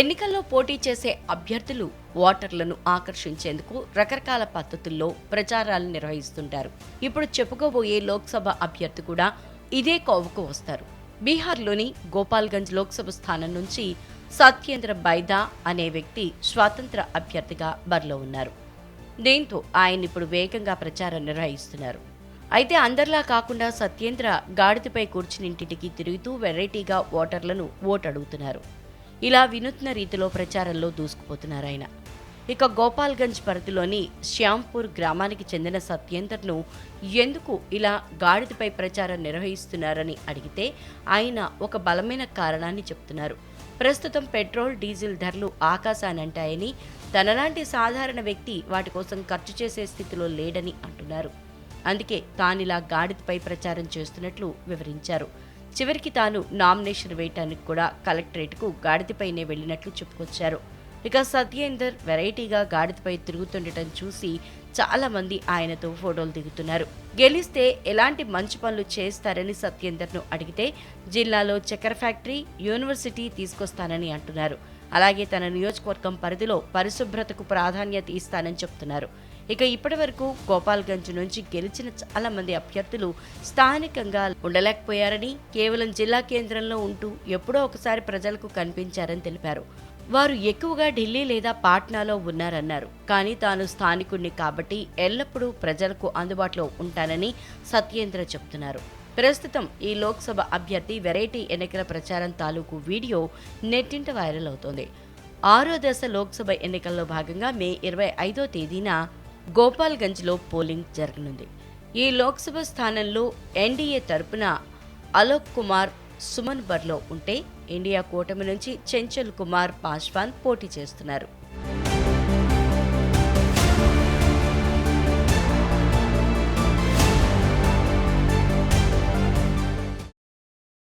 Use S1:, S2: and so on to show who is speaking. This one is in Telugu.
S1: ఎన్నికల్లో పోటీ చేసే అభ్యర్థులు ఓటర్లను ఆకర్షించేందుకు రకరకాల పద్ధతుల్లో ప్రచారాలు నిర్వహిస్తుంటారు. ఇప్పుడు చెప్పుకోబోయే లోక్సభ అభ్యర్థి కూడా ఇదే కోవకు వస్తారు. బీహార్లోని గోపాల్గంజ్ లోక్సభ స్థానం నుంచి సత్యేంద్ర బైదా అనే వ్యక్తి స్వాతంత్ర అభ్యర్థిగా బరిలో ఉన్నారు. దీంతో ఆయన ఇప్పుడు వేగంగా ప్రచారం నిర్వహిస్తున్నారు. అయితే అందరిలా కాకుండా సత్యేంద్ర గాడిదపై కూర్చునింటికి తిరుగుతూ వెరైటీగా ఓటర్లను ఓటడుగుతున్నారు. ఇలా వినూత్న రీతిలో ప్రచారంలో దూసుకుపోతున్నారు ఆయన. ఇక గోపాల్గంజ్ పరిధిలోని శ్యాంపూర్ గ్రామానికి చెందిన సత్యేందర్ను ఎందుకు ఇలా గాడిదపై ప్రచారం నిర్వహిస్తున్నారని అడిగితే ఆయన ఒక బలమైన కారణాన్ని చెప్తున్నారు. ప్రస్తుతం పెట్రోల్ డీజిల్ ధరలు ఆకాశానంటాయని తనలాంటి సాధారణ వ్యక్తి వాటి కోసం ఖర్చు చేసే స్థితిలో లేడని అంటున్నారు. అందుకే తానిలా గాడిదపై ప్రచారం చేస్తున్నట్లు వివరించారు. చివరికి తాను నామినేషన్ వేయటానికి కూడా కలెక్టరేట్కు గాడిదపైనే వెళ్ళినట్లు చెప్పుకొచ్చారు. ఇక సత్యేందర్ వెరైటీగా గాడిదపై తిరుగుతుండటం చూసి చాలామంది ఆయనతో ఫోటోలు దిగుతున్నారు. గెలిస్తే ఎలాంటి మంచి పనులు చేస్తారని సత్యేందర్ను అడిగితే జిల్లాలో చక్కెర ఫ్యాక్టరీ యూనివర్సిటీ తీసుకొస్తానని అంటున్నారు. అలాగే తన నియోజకవర్గం పరిధిలో పరిశుభ్రతకు ప్రాధాన్యత ఇస్తానని చెప్తున్నారు. ఇక ఇప్పటి వరకు గోపాల్గంజ్ నుంచి గెలిచిన చాలా మంది అభ్యర్థులు స్థానికంగా ఉండలేకపోయారని కేవలం జిల్లా కేంద్రంలో ఉంటూ ఎప్పుడో ఒకసారి ప్రజలకు కనిపించారని తెలిపారు. వారు ఎక్కువగా ఢిల్లీ లేదా పాట్నాలో ఉన్నారన్నారు. కానీ తాను స్థానికుణ్ణి కాబట్టి ఎల్లప్పుడూ ప్రజలకు అందుబాటులో ఉంటానని సత్యేంద్ర చెప్తున్నారు. ప్రస్తుతం ఈ లోక్సభ అభ్యర్థి వెరైటీ ఎన్నికల ప్రచారం తాలూకు వీడియో నెట్టింట వైరల్ అవుతోంది. ఆరో దశ లోక్సభ ఎన్నికల్లో భాగంగా మే ఇరవై ఐదో తేదీన గోపాల్గంజ్లో పోలింగ్ జరగనుంది. ఈ లోక్సభ స్థానంలో ఎన్డీఏ తరపున అలోక్ కుమార్ సుమన్ బర్లో ఉంటే ఇండియా కూటమి నుంచి చెంచల్ కుమార్ పాస్వాన్ పోటీ చేస్తున్నారు.